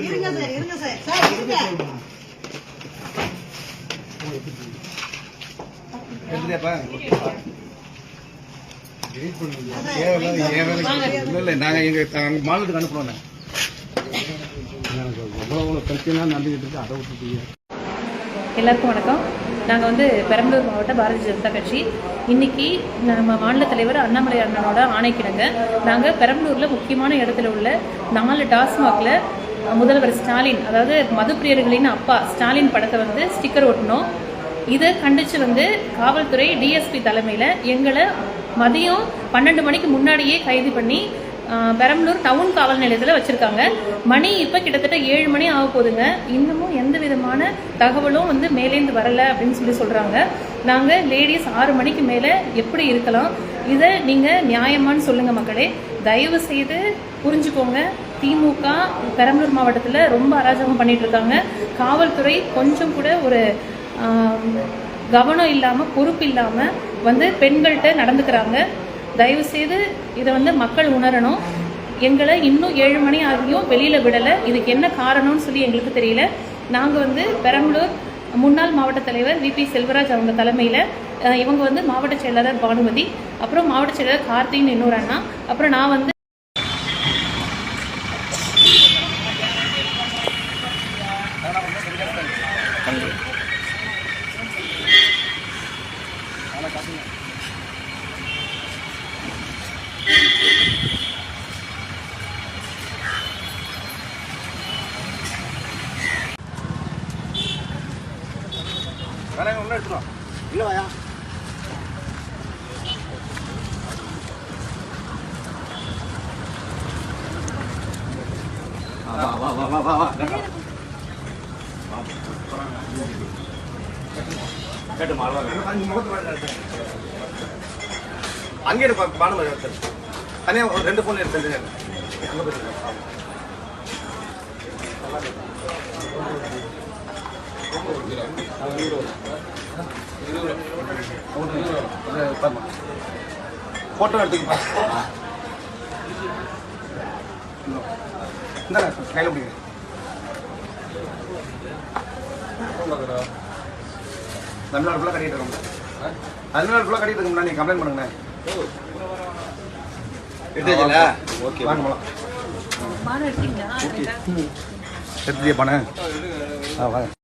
இருங்க சார் இருங்க sir sir இருங்க நாங்கள் எங்கள் மாநிலத்துக்கு எவ்வளோ பிரச்சனை நடந்துக்கிட்டு இருக்கு அதை விட்டுட்டீங்க எல்லாருக்கும் வணக்கம். நாங்கள் வந்து பெரம்பலூர் மாவட்ட பாரதிய ஜனதா கட்சி. இன்னைக்கு நம்ம மாநில தலைவர் அண்ணாமலை அண்ணனோட ஆணைக்கிடங்க. நாங்கள் பெரம்பலூரில் முக்கியமான இடத்துல உள்ள நாலு டாஸ்மாகில் முதல்வர் ஸ்டாலின் அதாவது மதுப்பிரியர்களின் அப்பா ஸ்டாலின் படத்தை வந்து ஸ்டிக்கர் ஒட்டினோம் இதை கண்டித்து வந்து காவல்துறை டிஎஸ்பி தலைமையில் எங்களை மதியம் பன்னெண்டு மணிக்கு முன்னாடியே கைது பண்ணி பெரம்பலூர் டவுன் காவல் நிலையத்தில் வச்சுருக்காங்க. மணி இப்போ கிட்டத்தட்ட ஏழு மணி ஆக போதுங்க இன்னமும் எந்த விதமான தகவலும் வந்து மேலேந்து வரலை அப்படின்னு சொல்லி சொல்கிறாங்க நாங்கள் லேடிஸ் ஆறு மணிக்கு மேலே எப்படி இருக்கலாம்? இதை நீங்கள் நியாயமான்னு சொல்லுங்கள் மக்களே. தயவு செய்து புரிஞ்சுக்கோங்க. திமுக பெரம்பலூர் மாவட்டத்தில் ரொம்ப அராஜகம் பண்ணிட்டு இருக்காங்க. காவல்துறை கொஞ்சம் கூட ஒரு கவனம் இல்லாமல் பொறுப்பு இல்லாமல் வந்து பெண்கள்கிட்ட நடந்துக்கிறாங்க. தயவு செய்து இதை வந்து மக்கள் உணரணும். எங்களை இன்னும் ஏழு மணி ஆகியும் வெளியில் விடலை. இதுக்கு என்ன காரணம்னு சொல்லி எங்களுக்கு தெரியல. நாங்கள் வந்து பெரம்பலூர் முன்னாள் மாவட்ட தலைவர் விபி செல்வராஜ் அவங்க தலைமையில் இவங்க வந்து மாவட்ட செயலாளர் பானுமதி அப்புறம் மாவட்ட செயலாளர் கார்த்தின்னு இன்னொரு அண்ணா அப்புறம் நான் வந்து வேணாங்க ஒன்றும் எடுத்துருவோம் இல்லை வாயா. வா வா வா வா வா வா. அங்கே எடுத்து தனியாக ரெண்டு ஃபோன் எடுத்து ஃபோட்டோ எடுத்துக்கப்பா இந்த கையில் பிடிங்க தமிழ்நாடு ஃபுல்லாக கட்டிட்டு இருக்கோம் தமிழ்நாடு ஃபுல்லாக கட்டிட்டு இருக்கோம்னா நீங்கள் கம்ப்ளைண்ட் பண்ணுங்கண்ணே எடுத்துச்சுல ஓகே. வாங்க போகலாம் ஆ வாங்க